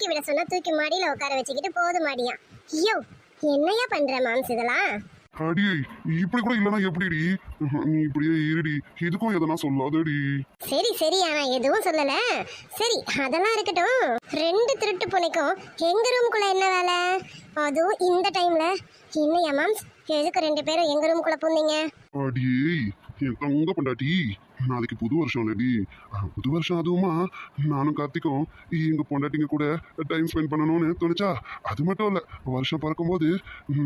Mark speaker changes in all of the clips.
Speaker 1: இறக்கி விட சொன்னா தூக்கி மாடியில உட்கார வச்சுக்கிட்டு போதும் மாடியா. ஐயோ என்னையா பண்ற மாம்ஸ் இதெல்லாம்?
Speaker 2: அடி இப்படி கூட இல்லைன்னா எப்படிடி? நீ இப்படியே இருடி. எதுக்கும் எதனா சொல்லாதடி.
Speaker 1: சரி சரி ஆனா எதுவும் சொல்லல. சரி அதெல்லாம் இருக்கட்டும். ரெண்டு திருட்டு பூனைக்கும். எங்க ரூமுக்குள்ள என்ன வேலை? அதுவும் இந்த டைம்ல என்னையா மாம்ஸ்? எதுக்கு ரெண்டு பேரும் எங்க ரூமுக்குள்ள பூந்தீங்க
Speaker 2: அடியே என் தங்க பண்டாட்டி. நாளைக்கு புது வருஷம் இல்லடி. புது வருஷம் அதுவுமா? நானும் கார்த்திக்கும் எங்கள் பொண்டாட்டிங்க கூட டைம் ஸ்பெண்ட் பண்ணணும்னு தோணுச்சா? அது மட்டும் இல்லை வருஷம் பிறக்கும்போது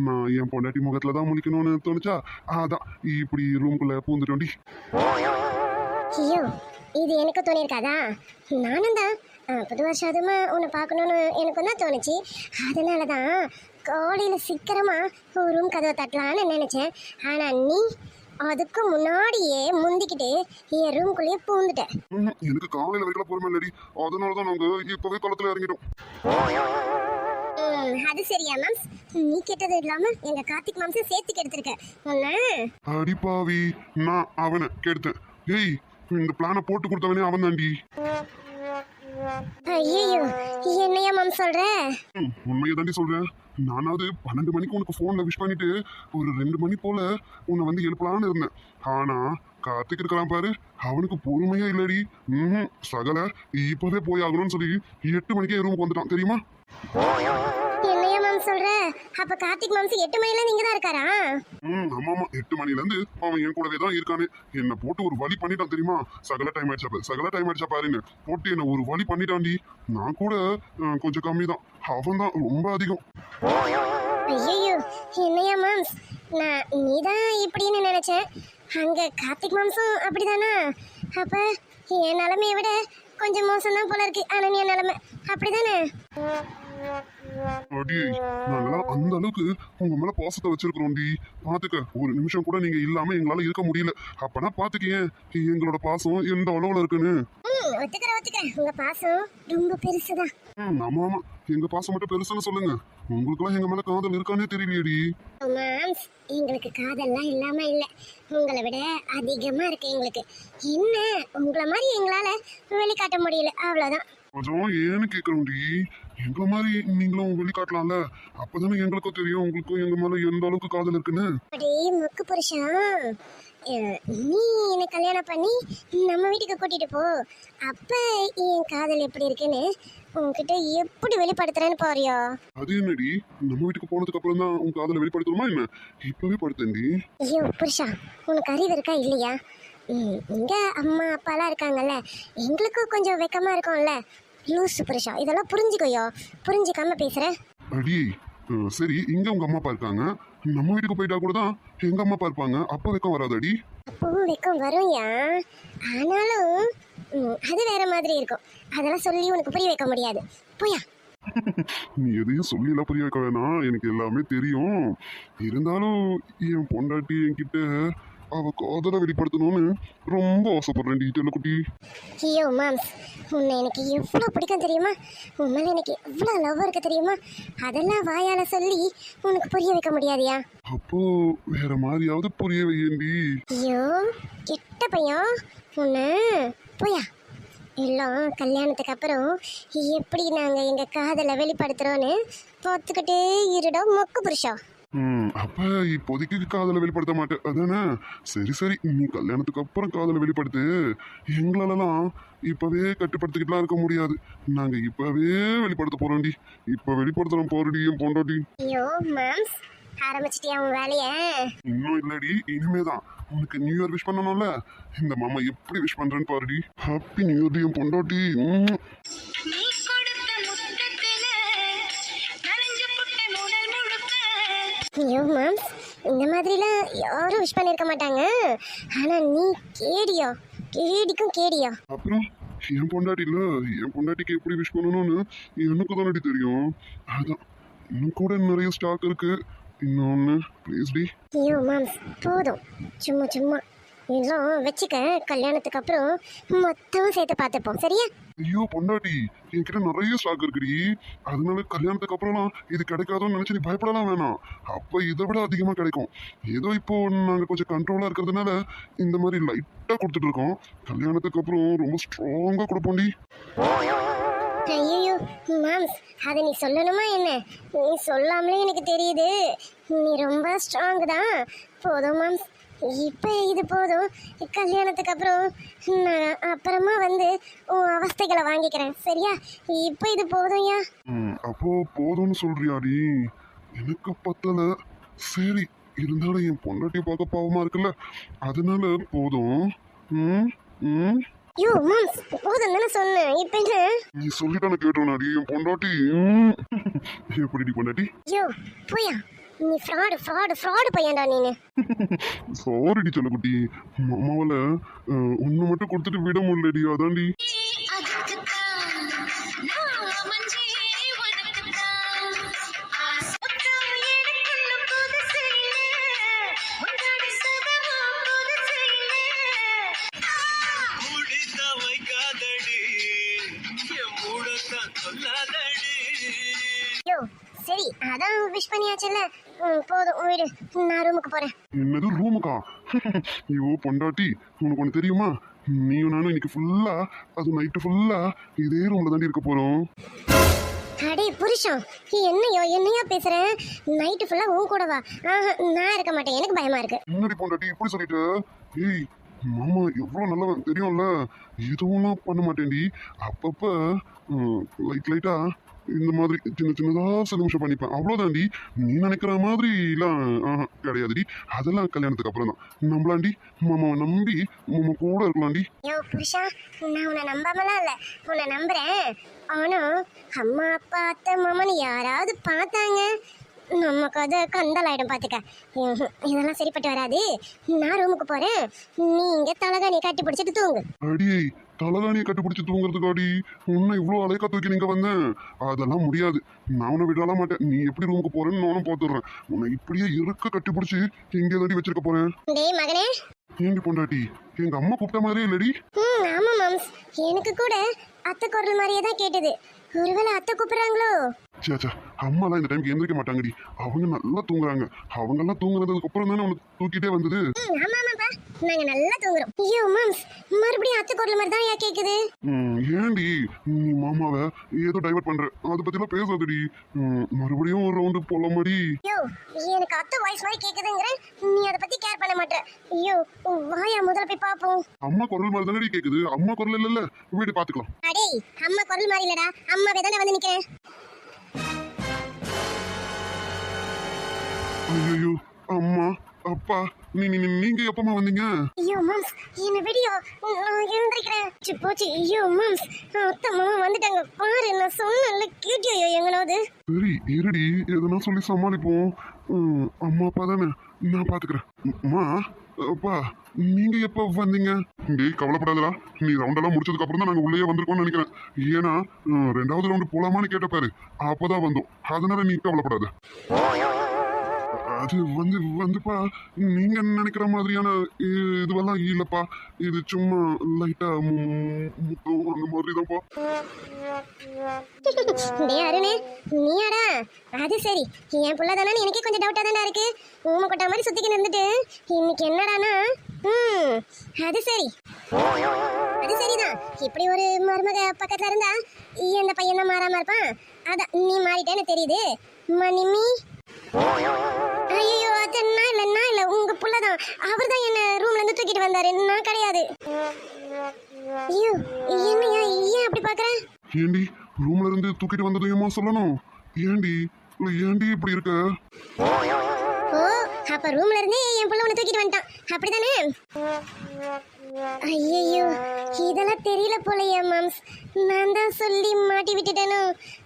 Speaker 2: நான் என் பொண்டாட்டி முகத்துல தான் முழிக்கணும்னு தோணுச்சா? அதான் இப்படி ரூம்குள்ளே பூந்துட்டோண்டி.
Speaker 1: ஐயோ இது எனக்கு தோணியிருக்காதா? நானும் தான். புது வருஷம் அதுமா உன்னை பார்க்கணும்னு எனக்கு தான் தோணுச்சு. அதனால தான் காலையில் சீக்கிரமா ஒரு ரூம் கதவை தட்டலான்னு நினச்சேன். ஆனால் நீ அதுக்கு முன்னாடியே முந்திக்கிட்டு என் ரூம்குள்ளேயே பூந்துட்டேன்.
Speaker 2: எனக்கு காலையில வரைக்கும் பொறுமை இல்லடி. அதனாலதான் நாங்க இப்பவே குளத்துல இறங்கிட்டோம்.
Speaker 1: அது சரியா மேம் நீ கெட்டது இல்லாம எங்க கார்த்திக் மாம்சம் சேர்த்து கெடுத்திருக்க. உன்ன?
Speaker 2: அடிப்பாவி நான் அவனை கெடுத்தேன். ஏய் இந்த பிளானை போட்டு கொடுத்தவனே அவன் தாண்டி
Speaker 1: ஐயோ என்னையா மேம் சொல்ற?
Speaker 2: உண்மையை தாண்டி சொல்றேன் நானாவது பன்னெண்டு மணிக்கு உனக்கு ஃபோனில் விஷ் பண்ணிட்டு ஒரு ரெண்டு மணி போல உன்னை வந்து எழுப்பலான்னு இருந்தேன். ஆனா கார்த்திக் இருக்கலாம் பாரு. அவனுக்கு பொறுமையே இல்லடி. ம் சகல இப்பவே போய் ஆகணும்னு சொல்லி எட்டு மணிக்கே ரூமுக்கு வந்துட்டான். தெரியுமா?
Speaker 1: சொல்ற? அப்ப கார்த்திக் மாம்சம் எட்டு மணில நீங்க தான் இருக்காரா?
Speaker 2: ம் ஆமா ஆமா எட்டு மணில இருந்து அவன் என் கூடவே தான் இருக்கானே. என்ன போட்டு ஒரு வழி பண்ணிட்டான் தெரியுமா? சகல டைம் ஆயிடுச்சா சகல டைம் ஆயிடுச்சா பாருன்னு போட்டு என்ன ஒரு வழி பண்ணிட்டான்டி. நான் கூட கொஞ்சம் கம்மி தான் அவன் தான் ரொம்ப அதிகம்.
Speaker 1: ஐயோ என்னையா மாம்ஸ்? நான் நீதான் இப்படின்னு நினைச்சேன். அங்க கார்த்திக் மாம்சம் அப்படிதானா? அப்ப என் நிலைமையை விட கொஞ்சம் மோசம் தான் போல இருக்கு. அனன்யா நிலைமை அப்படிதானே?
Speaker 2: அடி நாங்களாம் அந்த அளவுக்கு உங்க மேல பாசத்தை வச்சிருக்கிறோம்டி. பாத்துக்க ஒரு நிமிஷம் கூட நீங்க இல்லாம எங்களால இருக்க முடியல. அப்பனா பாத்துக்கேன் எங்களோட பாசம் எந்த அளவுல இருக்குன்னு?
Speaker 1: ஒத்துக்கிறேன் ஒத்துக்கிறேன். உங்க பாசம் ரொம்ப பெருசுதான்.
Speaker 2: ஆமா ஆமா. எங்க பாசம் மட்டும் பெருசுன்னு சொல்லுங்க. உங்களுக்குலாம் எங்க மேல காதல் இருக்கானே தெரியலையேடி.
Speaker 1: மாம்ஸ் எங்களுக்கு காதல்லாம் இல்லாம இல்ல. உங்களை விட அதிகமா இருக்கு எங்களுக்கு. என்ன உங்களை மாதிரி எங்களால வெளிக்காட்ட முடியல. அவ்வளவுதான்.
Speaker 2: கொஞ்சம் ஏன்னு கேக்குறோம்டி எங்களை மாதிரி நீங்களும் வெளிக்காட்டலாம்ல? அப்பதானே எங்களுக்கும் தெரியும் உங்களுக்கும் எங்க மேல எந்த அளவுக்கு காதல் இருக்குன்னு.
Speaker 1: அடே முக்கு புருஷன். நீ என்னை கல்யாணம் பண்ணி நம்ம வீட்டுக்கு கூட்டிட்டு போ. அப்ப என் காதல் எப்படி இருக்குன்னு உன்கிட்ட எப்படி வெளிப்படுத்துறேன்னு பாரியா.
Speaker 2: அது என்னடி? நம்ம வீட்டுக்கு போனதுக்கு அப்புறம் தான் உன் காதலை வெளிப்படுத்தணுமா என்ன? இப்பவே படுத்தேன்டி.
Speaker 1: ஐயோ புருஷா உனக்கு அறிவு இருக்கா இல்லையா? இங்க அம்மா அப்பாலாம் இருக்காங்கல்ல. எங்களுக்கும் கொஞ்சம் வெக்கமா இருக்கும்ல. லூசு புருஷா. இதெல்லாம் புரிஞ்சுக்கோயோ. புரிஞ்சுக்காம பேசுற.
Speaker 2: அடி சரி இங்க உங்க அம்மா அப்பா இருக்காங்க. நம்ம வீட்டுக்கு போயிட்டா கூட தான் எங்க அம்மா அப்பா இருப்பாங்க. அப்ப வெக்கம் வராது அடி
Speaker 1: அப்பவும் வெக்கம் வரும்யா ஆனாலும் அது வேற மாதிரி இருக்கும். அதெல்லாம் சொல்லி உனக்கு புரிய வைக்க முடியாது. போயா.
Speaker 2: நீ எதையும் சொல்லிலாம் புரிய வைக்க வேணாம். எனக்கு எல்லாமே தெரியும். இருந்தாலும் என் பொண்டாட்டி என்கிட்ட அவ காதலை வெளிப்படுத்தணும்னு ரொம்ப ஆசைப்படுறேன் டீட்டெயில் குட்டி.
Speaker 1: ஐயோ மாம்ஸ் உன்னை எனக்கு எவ்வளோ பிடிக்கும் தெரியுமா? உன் மேலே எனக்கு எவ்வளோ லவ் இருக்கு தெரியுமா? அதெல்லாம் வாயால் சொல்லி உனக்கு புரிய வைக்க முடியாதியா?
Speaker 2: அப்போ வேற மாதிரியாவது புரிய வையேண்டி
Speaker 1: ஐயோ கெட்ட பையன். உன்னை போயா? எல்லாம் கல்யாணத்துக்கு அப்புறம் எப்படி நாங்கள் எங்கள் காதலை வெளிப்படுத்துகிறோன்னு பார்த்துக்கிட்டே இருடா மொக்கு புருஷா.
Speaker 2: ம். அப்ப இப்போதைக்கு காதலை வெளிப்படுத்த மாட்டேன். அதானே? சரி சரி. நீ கல்யாணத்துக்கு அப்புறம் காதலை வெளிப்படுத்து. எங்களாலலாம் இப்பவே கட்டுப்படுத்திக்கிட்டுலாம் இருக்க முடியாது. நாங்க இப்பவே வெளிப்படுத்த போறோம்டி. இப்ப வெளிப்படுத்துறோம் போறடி என் பொண்டாட்டி
Speaker 1: ஐயோ மாம்ஸ். ஆரம்பிச்சிட்டியா உன் வேலையை?
Speaker 2: இன்னும் இல்லடி. இனிமேதான். உனக்கு நியூ இயர் விஷ் பண்ணணும்ல? இந்த மாமா எப்படி விஷ் பண்றேன்னு பாருடி. ஹாப்பி நியூ இயர் என் பொண்டாட்டி.
Speaker 1: ஐயோ மாம்ஸ் இந்த மாதிரிலாம் யாரும் விஷ் பண்ணியிருக்க மாட்டாங்க. ஆனால் நீ கேடியோ. கேடிக்கும் கேடியா.
Speaker 2: அப்புறம் என் பொண்டாட்டி இல்ல என் பொண்டாட்டிக்கு எப்படி விஷ் பண்ணணும்னு எனக்கு தானடி தெரியும். அதான் இன்னும் கூட நிறைய ஸ்டாக் இருக்கு. இன்னொன்னு ப்ளீஸ் டி.
Speaker 1: ஐயோ மாம்ஸ் போதும். சும்மா சும்மா. இதெல்லாம் வச்சுக்க. கல்யாணத்துக்கு அப்புறம் மொத்தமும் சேர்த்து பார்த்துப்போம். சரியா?
Speaker 2: ஐயோ பொண்டாட்டி என்கிட்ட நிறைய ஸ்டாக் இருக்குடி. அதனால கல்யாணத்துக்கு அப்புறம்லாம் இது கிடைக்காதோன்னு நினச்சி நீ பயப்படலாம் வேணாம். அப்போ இதை விட அதிகமாக கிடைக்கும். ஏதோ இப்போ நாங்கள் கொஞ்சம் கண்ட்ரோலாக இருக்கிறதுனால இந்த மாதிரி லைட்டாக கொடுத்துட்டு இருக்கோம். கல்யாணத்துக்கு அப்புறம் ரொம்ப ஸ்ட்ராங்காக கொடுப்போம்டி
Speaker 1: ஐயோ மாம்ஸ் அதை நீ சொல்லணுமா என்ன? நீ சொல்லாமலே எனக்கு தெரியுது. நீ ரொம்ப ஸ்ட்ராங் தான். போதும் மாம்ஸ் இப்போ இது போதும். கல்யாணத்துக்கு அப்புறம் நான் அப்புறமா வந்து உன் அவஸ்தைகளை வாங்கிக்கிறேன். சரியா? இப்போ இது போதும்யா
Speaker 2: அப்போ போதும்னு சொல்றியாடி. எனக்கு பத்தல. சரி இருந்தாலும் என் பொண்டாட்டியை பார்க்க பாவமா இருக்குல்ல. அதனால போதும். ம் ம்.
Speaker 1: யோ மாம்ஸ் போதும் தானே சொன்னேன். இப்போ என்ன?
Speaker 2: நீ சொல்லிட்டான கேட்டோனாடி என் பொண்டாட்டி. எப்படிடி பொண்டாட்டி?
Speaker 1: யோ போயா? நீ ஃப்ராடு ஃப்ராடு ஃப்ராடு பையன்டா நீனு.
Speaker 2: சாரிடி செல்லக்குட்டி. மாமாவில் ஒன்று மட்டும் கொடுத்துட்டு விட முடியலடி அதான்டி.
Speaker 3: அதுக்குத்தான்
Speaker 1: சரி அதான் விஷ் பண்ணியாச்சுல்ல. போதும் வீடு. நான் ரூமுக்கு போகிறேன்
Speaker 2: என்னது ரூமுக்கா ஐயோ பொண்டாட்டி உனக்கு ஒன்று தெரியுமா? நீயும் நானும் இன்னைக்கு ஃபுல்லா அது நைட்டு ஃபுல்லா இதே ரூம்ல தாண்டி இருக்க போறோம்.
Speaker 1: அடே புருஷன் நீ என்னையோ என்னையா பேசுற? நைட்டு ஃபுல்லா உன் கூட வா. ஆஹா, நான் இருக்க மாட்டேன். எனக்கு பயமா இருக்கு.
Speaker 2: முன்னாடி பொண்டாட்டி இப்படி சொல்லிட்டு? ஏய் மாமா எவ்வளோ நல்லவன் தெரியும்ல? எதுவும் பண்ண மாட்டேன்டி. அப்பப்ப லைட் லைட்டா இந்த மாதிரி சின்ன சின்னதா சில நிமிஷம் பண்ணிப்பேன். அவ்வளோதாண்டி நீ நினைக்கிற மாதிரிலாம் ஆஹா, கிடையாதுடி. அதெல்லாம் கல்யாணத்துக்கு அப்புறம் தான். நம்மளாண்டி மாமாவை நம்பி மாமா கூட இருக்கலாம்டி.
Speaker 1: யோ புருஷா நான் உன்னை நம்பாமலாம் இல்ல. உன்னை நம்புறேன். ஆனா அம்மா அப்பா அத்தை மாமன்னு யாராவது பார்த்தாங்க. நம்ம கதை கந்தலாயிடும் பார்த்துக்க. இதெல்லாம் சரிப்பட்டு வராது. நான் ரூமுக்கு போறேன். நீ இங்க தலகாணி கட்டி பிடிச்சிட்டு தூங்கு.
Speaker 2: அடியே தலகாணியை கட்டுப்பிடிச்சு தூங்குறதுக்காடி? உன்னை இவ்வளோ அலைக்கா தூக்கி நீங்க வந்தேன் அதெல்லாம் முடியாது. நான் உன்னை விடலாம் மாட்டேன். நீ எப்படி ரூமுக்கு போறேன்னு நானும் பார்த்துடுறேன் உன்னை இப்படியே இருக்க கட்டிப்பிடிச்சு இங்கே தாண்டி வச்சிருக்க போறேன்?
Speaker 1: டேய் மகனே.
Speaker 2: ஏண்டி பொண்டாட்டி? எங்க அம்மா கூப்பிட்ட மாதிரியே இல்லடி.
Speaker 1: ம் ஆமா மாம்ஸ். எனக்கு கூட அத்தை குரல் மாதிரியே தான் கேட்டது. ஒருவேளை அத்தை கூப்பிடுறாங்களோ?
Speaker 2: சேச்சா அம்மாலாம் இந்த டைம்க்கு எந்திரிக்க மாட்டாங்கடி. அவங்க நல்லா தூங்குறாங்க. அவங்கெல்லாம் தூங்குறதுக்கு அப்புறம் தானே உனக்கு தூக்கிட்டே வந்தது.
Speaker 1: நாங்க நல்லா தூங்குறோம். ஐயோ மாம்ஸ் மறுபடியும் அத்தை குரல் மாதிரி தான் கேக்குது?
Speaker 2: ம், ஏண்டி நீ மாமாவை ஏதோ டைவர்ட் பண்ற. அதை பத்திலாம் பேசாதடி. ம், மறுபடியும் ஒரு ரவுண்டு போலாமாடி?
Speaker 1: ஐயோ எனக்கு அத்தை வாய்ஸ் மாதிரி கேக்குதுங்கிற நீ அதை பத்தி கேர் பண்ண மாட்டே. ஐயோ வாயா முதல்ல போய் பாப்போம்.
Speaker 2: அம்மா குரல் மாதிரி தானடி கேக்குது. அம்மா குரல் இல்லைல்ல. வீடு பாத்துக்கலாம்.
Speaker 1: அடே அம்மா குரல் மாதிரி இல்லடா. அம்மாவே தானே வந்து நிக்கிறேன்.
Speaker 2: ஐயோ அம்மா அப்பா நீ நீ நீங்க எப்பமா வந்தீங்க?
Speaker 1: ஐயோ மாம்ஸ் என்ன வீடியோ? நான் எழுந்திருக்கிறேன். சி, போச்சு. ஐயோ மாம்ஸ் அத்தை மாமா வந்துட்டாங்க. பாரு நான் சொன்னேன்ல கேட்டியோ எங்கனாவது?
Speaker 2: சரி இருடி. எதுனா சொல்லி சமாளிப்போம். அம்மா அப்பா தானே. நான் பாத்துக்கிறேன். அம்மா அப்பா நீங்க எப்ப வந்தீங்க? டேய் கவலைப்படாதடா. நீ ரவுண்டெல்லாம் முடிச்சதுக்கு அப்புறம் தான் நாங்க உள்ளே வந்திருக்கோம்னு நினைக்கிறேன். ஏன்னா ரெண்டாவது ரவுண்டு போலாமான்னு கேட்ட பாரு. அப்பதான் வந்தோம். அதனால நீ கவலைப்படாத. அது வந்து வந்துப்பா நீங்க நினைக்கிற மாதிரியான இதுவெல்லாம் இல்லப்பா. இது சும்மா லைட்டா அந்த மாதிரி தான்ப்பா
Speaker 1: நீயாடா? அது சரி. என் புள்ள தானே எனக்கே கொஞ்சம் டவுட்டா தானே இருக்கு. ஊமை கொட்டா மாதிரி சுத்திக்கின்னு இருந்துட்டு இன்னைக்கு என்னடானா ம் அது சரி. அது சரிதான். இப்படி ஒரு மருமக பக்கத்துல இருந்தா இந்த பையன் தான் மாறாம இருப்பான். அதான் நீ மாறிட்டேன்னு தெரியுது. மணிமி ஐயோ அது நான் இல்ல நான் இல்ல உங்க புள்ளதான். அவர் தான் என்ன ரூம்ல இருந்து தூக்கிட்டு வந்தாரு. நான் கிடையாது. ஐயோ என்னையா ஏன் அப்படி பாக்குறேன்
Speaker 2: ஏண்டி ரூம்ல இருந்து தூக்கிட்டு வந்ததையுமா சொல்லணும். ஏண்டி ஏண்டி இப்படி இருக்க?
Speaker 1: ஓ அப்ப ரூம்ல இருந்தே என் புள்ள உன்னை தூக்கிட்டு வந்துட்டான். அப்படிதானே? ஐயோ இதெல்லாம் தெரியல போலயே மாம்ஸ் நான் தான் சொல்லி மாட்டி விட்டுட்டேனோ?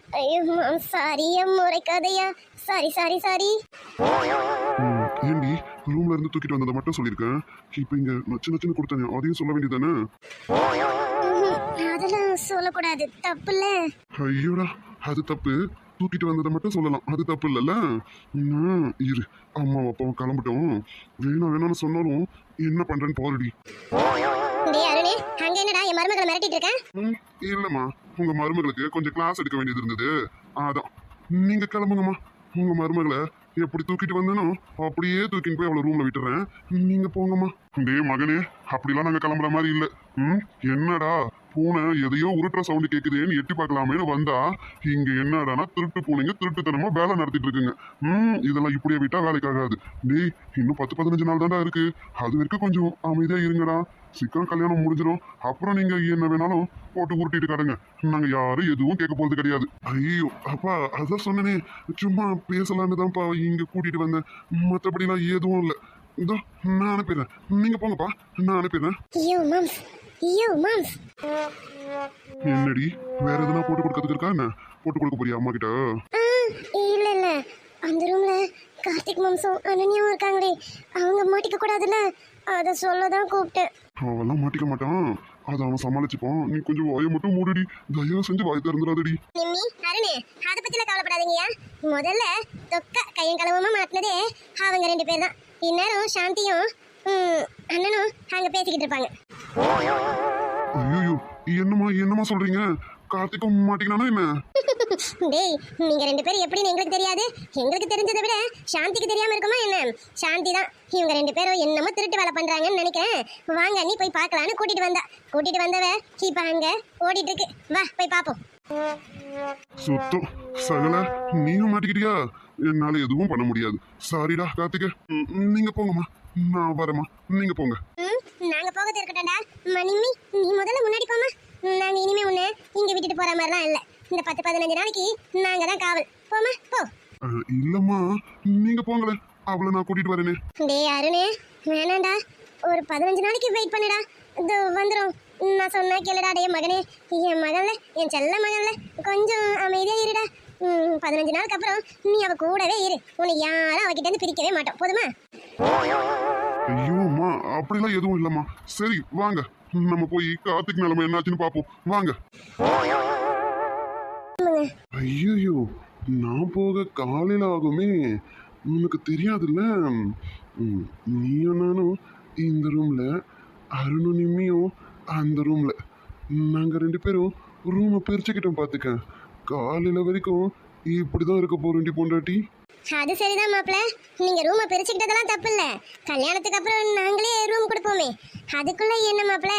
Speaker 1: ஐயோ மாம்ஸ் சாரி என் முறைக்காதையா சாரி சாரி சாரி.
Speaker 2: ஏண்டி ரூம்ல இருந்து தூக்கிட்டு வந்ததை மட்டும் சொல்லியிருக்கேன் இப்போ இங்க நச்சு நச்சுன்னு கொடுத்தேன் அதையும் சொல்ல வேண்டியதானே
Speaker 1: அதெல்லாம் சொல்லக்கூடாது தப்புல்ல.
Speaker 2: ஐயோடா அது தப்பு. தூக்கிட்டு வந்ததை மட்டும் சொல்லலாம் அது தப்பு இல்லைல்ல ம், இரு அம்மா அப்பாவும் கிளம்பிட்டோம். வேணாம் வேணாம்னு சொன்னாலும் என்ன பண்றேன்னு போறடி
Speaker 1: டேய் அருணே அங்க என்னடா என் மருமகளை மிரட்டிட்டு இருக்க?
Speaker 2: இல்லம்மா. உங்க மருமகளுக்கு கொஞ்சம் கிளாஸ் எடுக்க வேண்டியது இருந்தது. அதான். நீங்க கிளம்புங்கம்மா. உங்க மருமகளை எப்படி தூக்கிட்டு வந்தனோ அப்படியே தூக்கின்னு போய் அவளை ரூம்ல விட்டுறேன். நீங்க போங்கம்மா. டேய் மகனே அப்படிலாம் நாங்க கிளம்புற மாதிரி இல்ல. ம் என்னடா? பூனை எதையோ உருட்டுற சவுண்டு கேட்குதேன்னு எட்டி பார்க்கலாமேன்னு வந்தா இங்க என்னடானா திருட்டு பூனைங்க திருட்டுத்தனமா வேலை நடத்திட்டு இருக்குங்க. ம் இதெல்லாம் இப்படியே விட்டா வேலைக்காகாது டேய் இன்னும் பத்து பதினஞ்சு நாள் தான்டா இருக்கு. அது வரைக்கும் கொஞ்சம் அமைதியா இருங்கடா. சீக்கிரம் கல்யாணம் முடிஞ்சிடும் அப்புறம் நீங்க என்ன வேணாலும் போட்டு உருட்டிட்டு கடங்க. நாங்க யாரும் எதுவும் கேட்க போறது கிடையாது. ஐயோ அப்பா அதான் சொன்னனே. சும்மா பேசலான்னு தான்ப்பா இங்க கூட்டிட்டு வந்தேன். மற்றபடிலாம் எதுவும் இல்லை. இதோ நான் அனுப்பிடுறேன். நீங்க போங்கப்பா. நான் அனுப்பிடுறேன். என்னடி? வேற எதுனா போட்டு கொடுக்கறதுக்கு இருக்கா என்ன? போட்டு கொடுக்க போறியா அம்மா கிட்ட?
Speaker 1: இல்ல இல்ல. அந்த ரூம்ல கார்த்திக் மாம்சம் அனன்யாவும் இருக்காங்களே. அவங்க மாட்டிக்க கூடாதுல்ல? அத சொல்ல தான் கூப்பிட்டேன்.
Speaker 2: அவெல்லாம் மாட்டிக்க மாட்டான். அதை அவன் சமாளிச்சுப்பான். நீ கொஞ்சம் வாயை மட்டும் மூடிடி. தயவு செஞ்சு வாய் திறந்துடாதடி.
Speaker 1: நிம்மி அருணே அதை பத்திலாம் கவலைப்படாதீங்கயா முதல்ல தொக்க கையும் களவுமா மாட்டினதே அவங்க ரெண்டு பேர் தான் இந்நேரம் சாந்தியும் அண்ணனும் அங்க பேசிக்கிட்டு இருப்பாங்க.
Speaker 2: ஐயோ என்னம்மா என்னம்மா சொல்றீங்க? கார்த்திக்கும் மாட்டிக்கினானா என்ன?
Speaker 1: டேய் நீங்க ரெண்டு பேரும் எப்படின்னு எங்களுக்கு தெரியாது. எங்களுக்கு தெரிஞ்சதை விட சாந்திக்கு தெரியாம இருக்குமா என்ன? சாந்தி தான். இவங்க ரெண்டு பேரும் என்னமோ திருட்டு வேலை பண்றாங்கன்னு நினைக்கிறேன். வாங்க நீ போய் பார்க்கலான்னு கூட்டிட்டு வந்தா. கூட்டிட்டு வந்தவ இப்ப அங்க ஓடிட்டு இருக்கு வா போய் பாப்போம்.
Speaker 2: சுத்தம். சகல நீயும் மாட்டிக்கிட்டியா? என்னால எதுவும் பண்ண முடியாது. சாரிடா கார்த்திக. நீங்க போங்கம்மா. நான் வரேம்மா. நீங்க போங்க.
Speaker 1: நாங்க போகிறது இருக்கட்டும்டா. மணிமி நீ முதல்ல முன்னாடி போமா நாங்க இனிமே உன்னை இங்க விட்டுட்டு போற மாதிரிலாம் இல்ல. இந்த பத்து பதினஞ்சு நாளைக்கு நாங்க தான் காவல். போமா போ.
Speaker 2: இல்லம்மா நீங்க போங்களேன் அவளை நான் கூட்டிட்டு வரேனே.
Speaker 1: டேய் அருணே வேணாண்டா. ஒரு பதினஞ்சு நாளைக்கு வெயிட் பண்ணுடா. இது வந்துடும் நான் சொன்னா கேளுடா டேய் மகனே. என் மகன்ல என் செல்ல மகன்ல கொஞ்சம் அமைதியா இருடா. பதினஞ்சு நாளுக்கு அப்புறம் நீ அவ கூடவே இரு. உன்னை யாரும் அவகிட்ட இருந்து பிரிக்கவே மாட்டோம். போதுமா?
Speaker 2: ஐயோ அம்மா அப்படிலாம் எதுவும் இல்லம்மா. சரி வாங்க. நம்ம போய் கார்த்திக் நிலைமை என்னாச்சுன்னு பார்ப்போம் வாங்க. ஐயோ நான் போக காலையில் ஆகுமே. உனக்கு தெரியாதுல்ல? நீயும் நானும் இந்த ரூம்ல அருணும் நிம்மியும் அந்த ரூம்ல நாங்கள் ரெண்டு பேரும் ரூமை பிரிச்சுக்கிட்டோம் பார்த்துக்க காலையில் வரைக்கும் இப்படி தான் இருக்க போறேன்டி பொண்டாட்டி.
Speaker 1: அது சரிதான் மாப்பிள. நீங்க ரூமை பிரிச்சுக்கிட்டதெல்லாம் தப்பு இல்ல கல்யாணத்துக்கு அப்புறம் நாங்களே ரூம் கொடுப்போமே. அதுக்குள்ள என்ன மாப்பிள?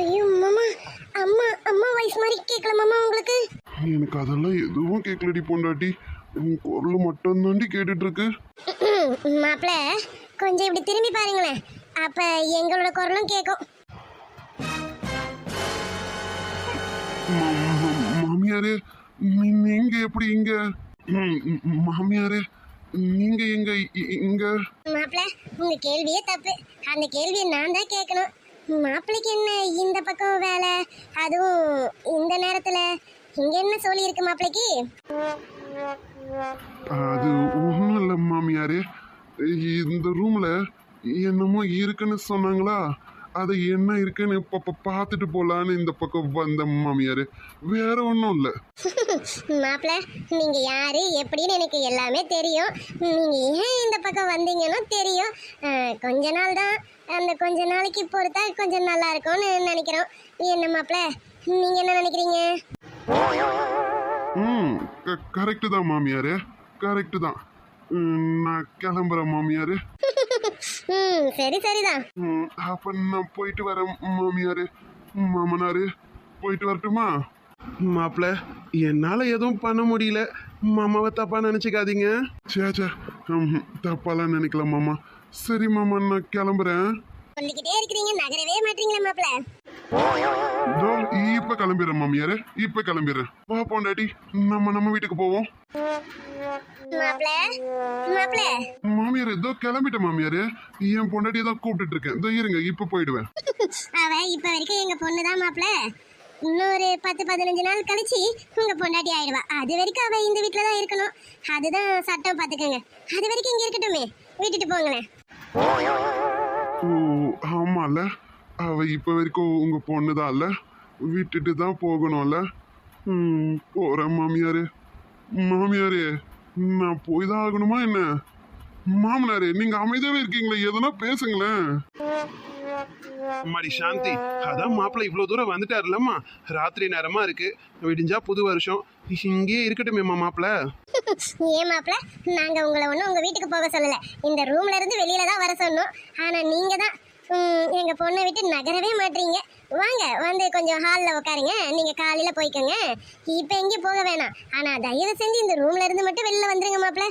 Speaker 1: ஐயோ மாமா அம்மா அம்மா வயசு மாதிரி கேட்கல மாமா உங்களுக்கு?
Speaker 2: எனக்கு அதெல்லாம் எதுவும் கேட்கலடி பொண்டாட்டி. உன் குரல் மட்டும் தாண்டி கேட்டுட்டு இருக்கு
Speaker 1: மாப்பிள கொஞ்சம் இப்படி திரும்பி பாருங்களேன். அப்ப எங்களோட குரலும் கேட்கும்
Speaker 2: மாமியாரே நீங்க எப்படி இங்க? மாமியாரே நீங்க எங்க இங்க?
Speaker 1: மாப்பிள உங்க கேள்வியே தப்பு. அந்த கேள்வியை நான் தான் கேட்கணும். மாப்பிளைக்கு என்ன இந்த பக்கம் வேலை? அதுவும் இந்த நேரத்துல. இங்க என்ன சொல்லி இருக்கு மாப்பிளைக்கு?
Speaker 2: அது ஒன்றும் இல்லை மாமியாரே. இந்த ரூம்ல என்னமோ இருக்குன்னு சொன்னாங்களா? அது என்ன இருக்குன்னு இப்போ பார்த்துட்டு போலான்னு இந்த பக்கம் வந்த மாமியாரே. வேற ஒன்றும் இல்லை.
Speaker 1: மாப்பிள நீங்க யாரு எப்படின்னு எனக்கு எல்லாமே தெரியும். நீங்க ஏன் இந்த பக்கம் வந்தீங்கன்னு தெரியும். கொஞ்ச நாள் தான். அந்த கொஞ்ச நாளைக்கு பொறுத்தா கொஞ்சம் நல்லா இருக்கும்னு நினைக்கிறோம். என்ன மாப்பிள நீங்க என்ன நினைக்கிறீங்க?
Speaker 2: ம் கரெக்டு தான் மாமியாரே. கரெக்டு தான். நான் கிளம்புறேன் மாமியாரே.
Speaker 1: ம் சரி சரிதான்.
Speaker 2: ம், அப்ப நான் போயிட்டு வரேன் மாமியாரு மாமனாரு போயிட்டு வரட்டுமா?
Speaker 4: மாப்பிள்ள என்னால் எதுவும் பண்ண முடியல. மாமாவை தப்பாக நினச்சிக்காதீங்க.
Speaker 2: சே சே ம், தப்பாலாம் நினைக்கல மாமா. சரி மாமா நான் கிளம்புறேன்.
Speaker 1: சொல்லிக்கிட்டே இருக்கிறீங்க நகரவே மாட்டீங்களா மாப்பிள.
Speaker 2: இதோ இப்ப கிளம்பிடுறேன் மாமியாரு. இப்ப கிளம்பிடுறேன். வா போண்டாட்டி. நம்ம நம்ம வீட்டுக்கு போவோம். மாமியார் இதோ கிளம்பிட்டேன் மாமியாரு. என் பொண்டாட்டியை தான் கூப்பிட்டுட்டு இருக்கேன். இதோ இருங்க இப்ப போயிடுவேன்.
Speaker 1: அவ இப்ப வரைக்கும் எங்க பொண்ணு தான் மாப்பிள. இன்னொரு பத்து பதினஞ்சு நாள் கழிச்சு உங்க பொண்டாட்டி ஆயிடுவா. அது வரைக்கும் அவ இந்த வீட்ல தான் இருக்கணும். அதுதான் சட்டம் பாத்துக்கோங்க. அது வரைக்கும் இங்க இருக்கட்டுமே. விட்டுட்டு போங்களேன்.
Speaker 2: ஓ ஆமால. அவ இப்ப வரைக்கும் உங்க பொண்ணுதான்ல விட்டுட்டு தான் போகணும்ல? ம் போறேன் மாமியாரு. மாமியாரே நான் போய் தான் ஆகணுமா என்ன? மாமனாரே நீங்க அமைதியாவே இருக்கீங்களே எதனா பேசுங்களேன்.
Speaker 4: அம்மாடி சாந்தி அதான் மாப்பிள்ளை இவ்வளோ தூரம் வந்துட்டாருலம்மா ராத்திரி நேரமா இருக்கு. விடிஞ்சா புது வருஷம். இங்கேயே இருக்கட்டுமேம்மா மாப்பிள்ளை.
Speaker 1: ஏன் மாப்பிள நாங்க உங்களை ஒன்றும் உங்க வீட்டுக்கு போக சொல்லல. இந்த ரூம்ல இருந்து வெளியில தான் வர சொன்னோம். ஆனா நீங்க தான் ம், எங்க பொண்ணை விட்டு நகரவே மாட்டீங்க. வாங்க வந்து கொஞ்சம் ஹாலில் உட்காருங்க நீங்க காலையில் போய்க்கோங்க. இப்போ எங்கேயும் போக வேணாம். ஆனா தயவு செஞ்சு இந்த ரூம்ல இருந்து மட்டும் வெளில வந்துருங்க மாப்பிள்ள